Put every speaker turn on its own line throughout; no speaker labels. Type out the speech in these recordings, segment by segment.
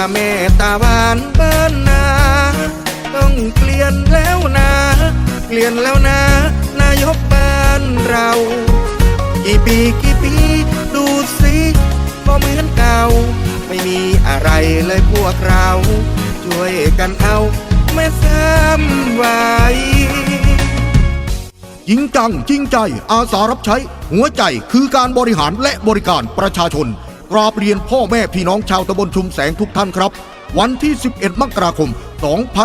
นะแม่ตาหวานบ้านนาต้องเปลี่ยนแล้วนะเปลี่ยนแล้วนะ นายกบ้านเรา กี่ปีกี่ปีดูสิก็เหมือนเก่า ไม่มีอะไรเลยพวกเรา ช่วยกันเอาไม่ซ้ำไว้
จริงจังจริงใจอาสารับใช้ หัวใจคือการบริหารและบริการประชาชน กราบเรียนพ่อแม่พี่น้องชาวตำบลชุมแสงทุกท่านครับ วันที่ 11 มกราคม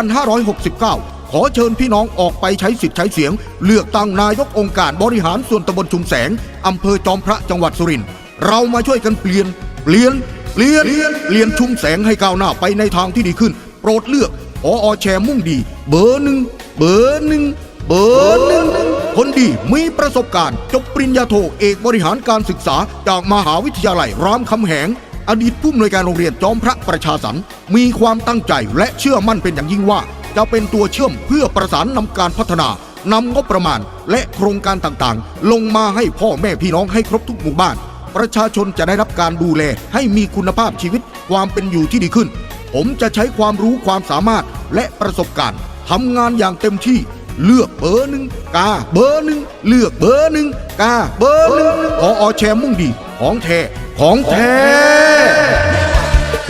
2569 ขอเชิญพี่น้องออกไปใช้สิทธิ์ใช้เสียง เลือกตั้งนายกองค์การบริหารส่วนตำบลชุมแสงอำเภอจอมพระจังหวัดสุรินทร์เรามาช่วยกันเปลี่ยนเปลี่ยนเปลี่ยนเปลี่ยนชุมแสงให้ก้าวหน้าไปในทางที่ดีขึ้น โปรดเลือกออแชร์มุ่งดี เบอร์หนึ่งเบอร์หนึ่งเบอร์หนึ่ง คนดีมีประสบการณ์จบปริญญาโทเอกบริหารการศึกษาจากมหาวิทยาลัยรามคำแหง อดีตผู้อำนวยการโรงเรียนจอมพระประชาสรรมีความตั้งใจและเชื่อมั่นเป็นอย่างยิ่งว่า จะเป็นตัวเชื่อมเพื่อประสานนำการพัฒนานำงบประมาณ และโครงการต่างๆ ลงมาให้พ่อแม่พี่น้องให้ครบทุกหมู่บ้าน ประชาชนจะได้รับการดูแลให้มีคุณภาพชีวิตความเป็นอยู่ที่ดีขึ้น ผมจะใช้ความรู้ความสามารถและประสบการณ์ทำงานอย่างเต็มที่ เลือกเบอร์หนึ่งกาเบอร์หนึ่งเลือกเบอร์หนึ่งกาเบอร์หนึ่งพออแชร์มุ่งดีของแท้ของแท้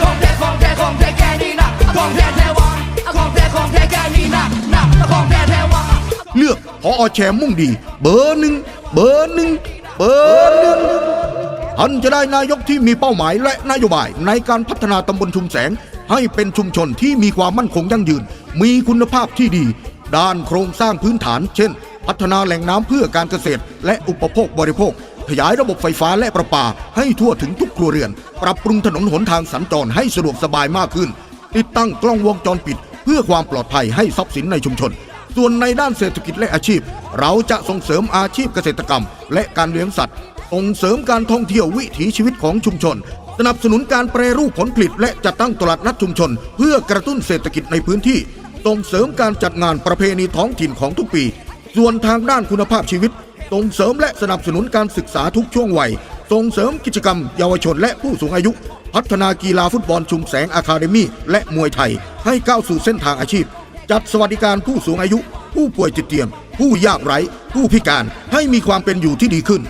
ของแท้ของแท้ของแท้แกนี่นะของแท้แท้วะของแท้ของแท้แกนี่นะนะของแท้แท้วะ
เลือกพออแชร์มุ่งดี เบอร์หนึ่งเบอร์หนึ่งเบอร์หนึ่งท่านจะได้นายกที่มีเป้าหมายและนโยบายในการพัฒนาตำบลชุมแสง ให้เป็นชุมชนที่มีความมั่นคงยั่งยืน มีคุณภาพที่ดี ด้านโครงสร้างพื้นฐาน เช่น พัฒนาแหล่งน้ำเพื่อการเกษตร และอุปโภคบริโภค ขยายระบบไฟฟ้าและประปา ให้ทั่วถึงทุกครัวเรือน ปรับปรุงถนนหนทางสัญจรให้สะดวกสบายมากขึ้น ติดตั้งกล้องวงจรปิด เพื่อความปลอดภัยให้ทรัพย์สินในชุมชน ส่วนในด้านเศรษฐกิจและอาชีพ เราจะส่งเสริมอาชีพเกษตรกรรม และการเลี้ยงสัตว์ ส่งเสริมการท่องเที่ยววิถีชีวิตของชุมชนสนับสนุนการแปรรูปผลผลิต และจัดตั้งตลาดนัดชุมชน เพื่อกระตุ้นเศรษฐกิจในพื้นที่ ส่งเสริมการจัดงานประเพณีท้องถิ่นของทุกปี ส่วนทางด้านคุณภาพชีวิต ส่งเสริมและสนับสนุนการศึกษาทุกช่วงวัย ส่งเสริมกิจกรรม เยาวชนและผู้สูงอายุ พัฒนากีฬาฟุตบอลชุมแสงอะคาเดมี่และมวยไทย ให้ก้าวสู่เส้นทางอาชีพ จัดสวัสดิการผู้สูงอายุ ผู้ป่วยติดเตียง ผู้ยากไร้ ผู้พิการให้มีความเป็นอยู่ที่ดีขึ้น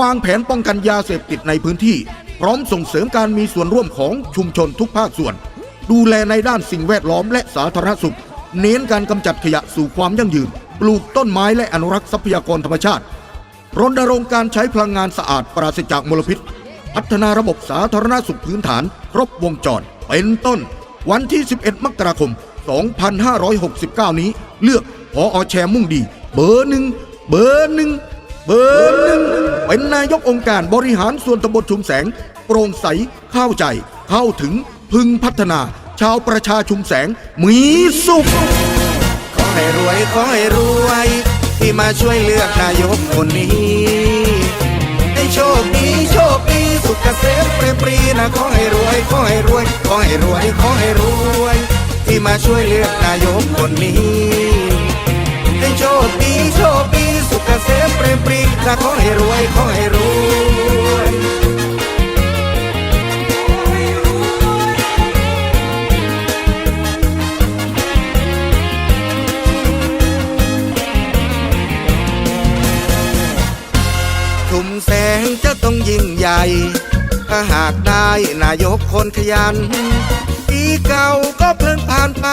วางแผนป้องกันยาเสพติดในพื้นที่ พร้อมส่งเสริมการมีส่วนร่วมของชุมชนทุกภาคส่วน ดูแลในด้านสิ่งแวดล้อมและสาธารณสุข เน้นการกำจัดขยะสู่ความยั่งยืน ปลูกต้นไม้และอนุรักษ์ทรัพยากรธรรมชาติ รณรงค์การใช้พลังงานสะอาดปราศจากมลพิษ พัฒนาระบบสาธารณสุขพื้นฐาน ครบวงจร เป็นต้น วันที่ 11 มกราคม 2569 นี้ เลือกพออแชร์มุ่งดี เบอร์หนึ่งเบอร์หนึ่งเบอร์หนึ่งเป็นนายกองค์การบริหารส่วนตำบลชุมแสง โปร่งใสเข้าใจ เข้าถึงพึงพัฒนา ชาวประชาชุมแสงมีสุข
ขอให้รวยขอให้รวย ที่มาช่วยเลือกนายกคนนี้ให้โชคดีโชคดีสุขเกษมเปรมปรีนะขอให้รวยขอให้รวยขอให้รวยขอให้รวย ที่มาช่วยเลือกนายกคนนี้ให้โชคดีโชคดีสุขเกษมเปรมปรีนะขอให้รวยขอให้ ใหญ่ ถ้าหากได้นายกคนขยัน ปีเก่าก็เพิ่งผ่านไป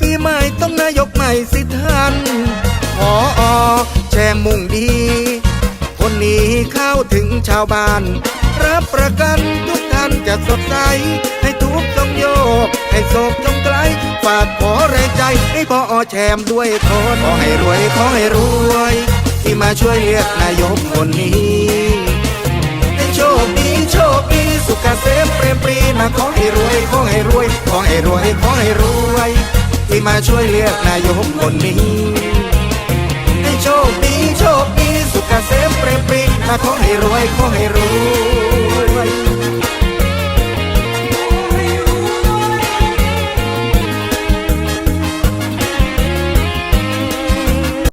ปีใหม่ต้องนายกใหม่สิท่านพออแชร์มุ่งดี คนนี้เข้าถึงชาวบ้าน รับประกันทุกท่านจะสดใส ให้ทุกต้องโยก ให้โศกต้องไกล ฝากขอแรงใจให้พออแชมด้วยคนขอให้รวยขอให้รวย ที่มาช่วยเลือกนายกคนนี้ สุขเกษมเปรมปรีนะขอให้รวยขอให้รวยขอให้รวยขอให้รวย ที่มาช่วยเลือกนายกคนนี้ให้โชคดีโชคดีสุขเกษมเปรมปรีนะขอให้รวยขอให้รวย